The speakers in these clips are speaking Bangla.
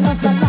la you la.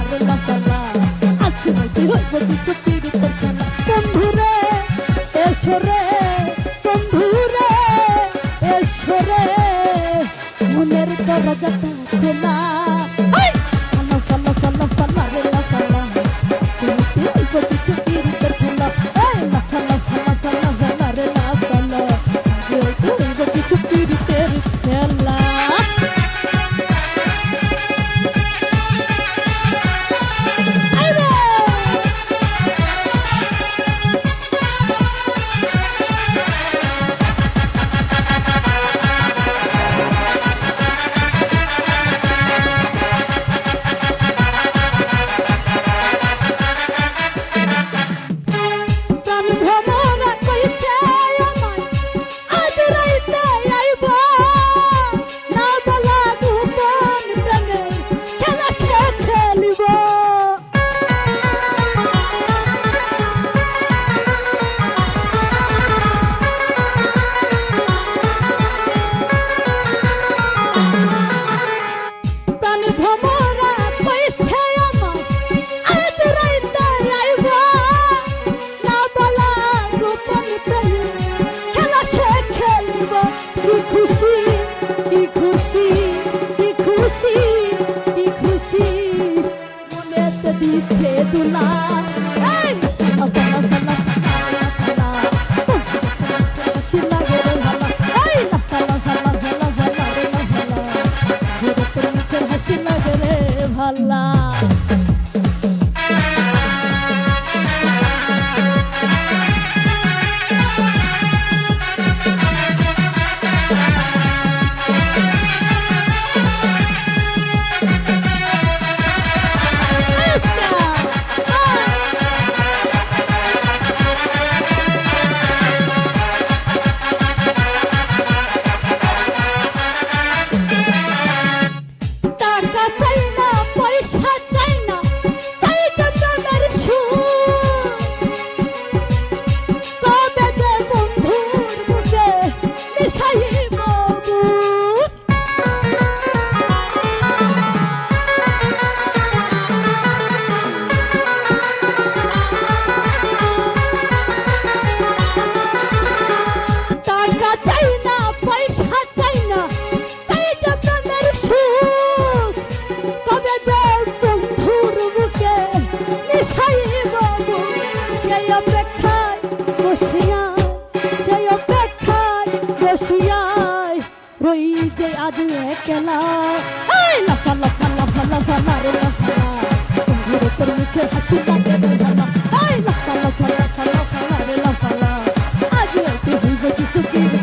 রই যে আজ একলা। এই লাফা লাফা লাফা লাফা লারে লাফা। আজ তুই বুঝে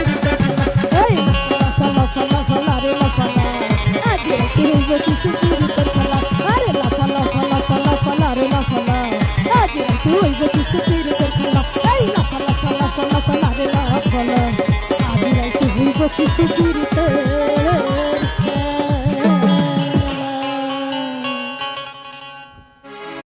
কিছু পিরিতের